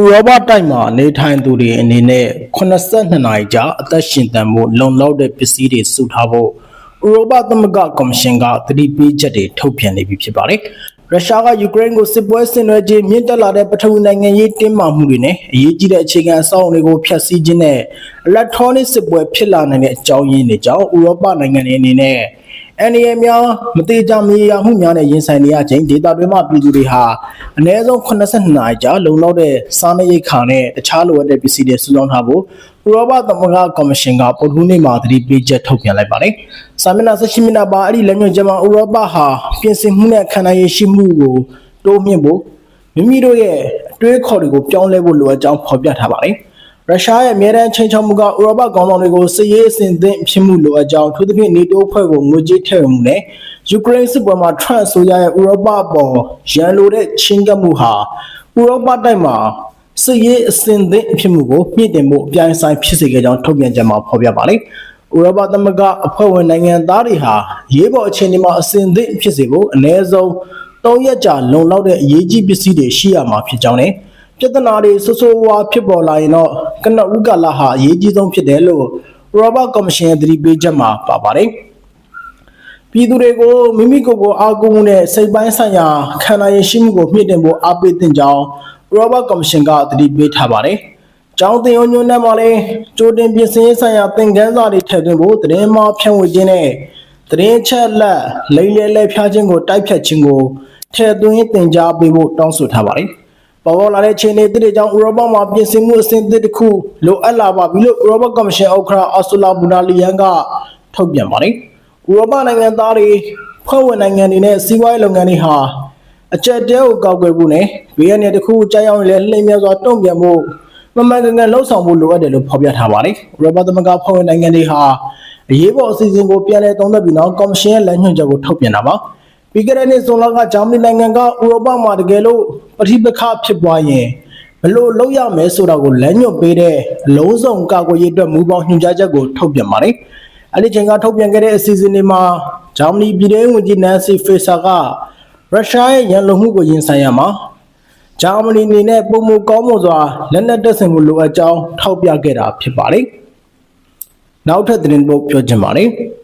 ဥရောပတိုက်မှာနေထိုင်သူတွေအနေနဲ့82နာရီကြာအသက်ရှင်သန်မှုလုံလောက်တဲ့ပစ္စည်းတွေစုထားဖို့ဥရောပသမဂ္ဂကော်မရှင်ကသတိပေးချက်တွေထုတ်ပြန်နေပြီဖြစ်ပါတယ်။ရုရှားကယူကရိန်းကိုစစ်ပွဲဆင်နွှဲခြင်းမြင့်တက်လာတဲ့ပထဝီနိုင်ငံရေးတင်းမာမှုတွေနဲ့အရေးကြီးတဲ့အခြေခံအဆောက်အအုံတွေကိုဖျက်ဆီးခြင်းနဲ့ electronic စစ်ပွဲဖြစ်လာနိုင်တဲ့အကြောင်းရင်းတွေကြောင့်ဥရောပနိုင်ငံတွေအနေနဲ့ အန်ဒီအများမတိကြမရမှုများနဲ့ရင်ဆိုင်နေရခြင်းဒေတာတွေမှာပြည်သူတွေဟာအနည်းဆုံး82နာရီကြာလုံလောက်တဲ့စားနပ်ရိက္ခာနဲ့တခြားလိုအပ်တဲ့ပစ္စည်းတွေစုဆောင်းထားဖို့ဥရောပသမဂ္ဂကော်မရှင်ကပုဂ္ဂိုလ်နေ့မှာသတိပေးချက်ထုတ်ပြန်လိုက်ပါတယ်။စာမျက်နှာ18မျက်နှာပါအဲ့ဒီလက်ညွှန်ချက်မှာဥရောပဟာပြင်ဆင်မှုနဲ့ခံနိုင်ရရှိမှုကိုတိုးမြင့်ဖို့မိမိတို့ရဲ့အတွေးခေါ်တွေကိုပြောင်းလဲဖို့လိုအပ်ကြောင်းဖော်ပြထားပါတယ်။ ရုရှားရဲ့အမြဲတမ်းချိန်ချောက်မှုကဥရောပကောင်ဆောင်တွေကိုစစ်ရေးအစဉ်သင့်ဖြစ်မှုလိုအပ်ကြောင်းထို့သဖြင့် NATO ဖွဲ့ကိုငွေကြေးထည့်ဝင်မှုနဲ့ယူကရိန်းစစ်ပွဲမှာထရန့်ဆိုရရဲ့ဥရောပပေါ်ရန်လိုတဲ့ချင်းကပ်မှုဟာဥရောပတိုက်မှာစစ်ရေးအစဉ်သင့်ဖြစ်မှုကိုမြင့်တင်မှုအပြိုင်ဆိုင်ဖြစ်စေခဲ့ကြောင်းထုတ်ပြန်ချက်မှာဖော်ပြပါတယ်။ဥရောပသမဂ္ဂအဖွဲ့ဝင်နိုင်ငံသားတွေဟာရေးပေါ်အခြေအနေမှာအစဉ်သင့်ဖြစ်စေဖို့အ ਨੇ ဆုံး၃ရက်ကြာလုံလောက်တဲ့အရေးကြီးပစ္စည်းတွေရှိရမှာဖြစ်ကြောင်းနဲ့ ပြဿနာတွေဆိုးဆိုးဝါးဖြစ်ပေါ်လာရင်တော့ကနဦးကာလဟာအရေးကြီးဆုံးဖြစ်တယ်လို့ဥရောပကော်မရှင်ရဲ့သတိပေးချက်မှာပါပါတယ်။ပြည်သူတွေကိုမိမိကိုယ်ကိုအားကိုးမှုနဲ့စိတ်ပိုင်းဆိုင်ရာခံနိုင်ရရှိမှုကိုမြင့်တင်ဖို့အားပေးသင့်ကြောင်းဥရောပကော်မရှင်ကသတိပေးထားပါတယ်။ကျောင်းသင်ရိုးညွှန်းနှံမှာလည်းကြိုတင်ပြင်ဆင်ရေးဆိုင်ရာသင်ခန်းစာတွေထည့်သွင်းဖို့တရင်မှဖြန့်ဝေခြင်းနဲ့တရင်ချက်လက်လိမ့်လဲလဲဖျားခြင်းကိုတိုက်ဖြတ်ခြင်းကိုထည့်သွင်းသင်ကြားပေးဖို့တောင်းဆိုထားပါတယ်။ ပေါ်ပေါ်လာတဲ့ခြေအနေသစ်တွေကြောင့်ဥရောပမှာပြင်ဆင်မှုအဆင့်သစ်တစ်ခုလိုအပ်လာပါပြီလို့ဥရောပကော်မရှင်ဥက္ကဋ္ဌအော်ဆူလာဘူနာလီယန်ကထုတ်ပြန်ပါတယ်။ဥရောပနိုင်ငံသားတွေဖွဲ့ဝင်နိုင်ငံတွေနဲ့စီးပွားရေးလုပ်ငန်းတွေဟာအကြက်တဲကိုကောက်ွယ်ဖို့နဲ့ဘေးရန်တစ်ခုကြားရောက်ရင်လည်းလှိမ့်မြစွာတုံ့ပြန်ဖို့မမှန်ကန်ကန်လှုပ်ဆောင်ဖို့လိုအပ်တယ်လို့ဖော်ပြထားပါတယ်။ဥရောပသမဂ္ဂဖွဲ့ဝင်နိုင်ငံတွေဟာအရေးပေါ်အစီအစဉ်ကိုပြန်လည်သုံးသပ်ပြီးနောက်ကော်မရှင်ရဲ့လမ်းညွှန်ချက်ကိုထုတ်ပြန်တာပါ။ ပြီးခဲ့တဲ့နှစ်ဇွန်လကဂျာမနီနိုင်ငံကဥရောပမှာတကယ်လို့ပဋိပက္ခဖြစ်ပွားရင်ဘလို့လုပ်ရမယ်ဆိုတာကိုလမ်းညွှန်ပေးတဲ့အလုံးစုံကာကွယ်ရေးအတွက်မူပေါင်းညွှန်ကြားချက်ကိုထုတ်ပြန်ပါတယ်။အဲဒီချိန်ကထုတ်ပြန်ခဲ့တဲ့အစီအစဉ်တွေမှာဂျာမနီပြည်ထောင်ဝန်ကြီးနန်စီဖေဆာကရုရှားရဲ့ရန်လိုမှုကိုရင်ဆိုင်ရမှာဂျာမနီအနေနဲ့ပုံမကောင်းမွန်စွာလက်နက်တပ်ဆင်မှုလိုအပ်ကြောင်းထောက်ပြခဲ့တာဖြစ်ပါတယ်။နောက်ထပ်သတင်းပုတ်ပြောချင်ပါတယ်။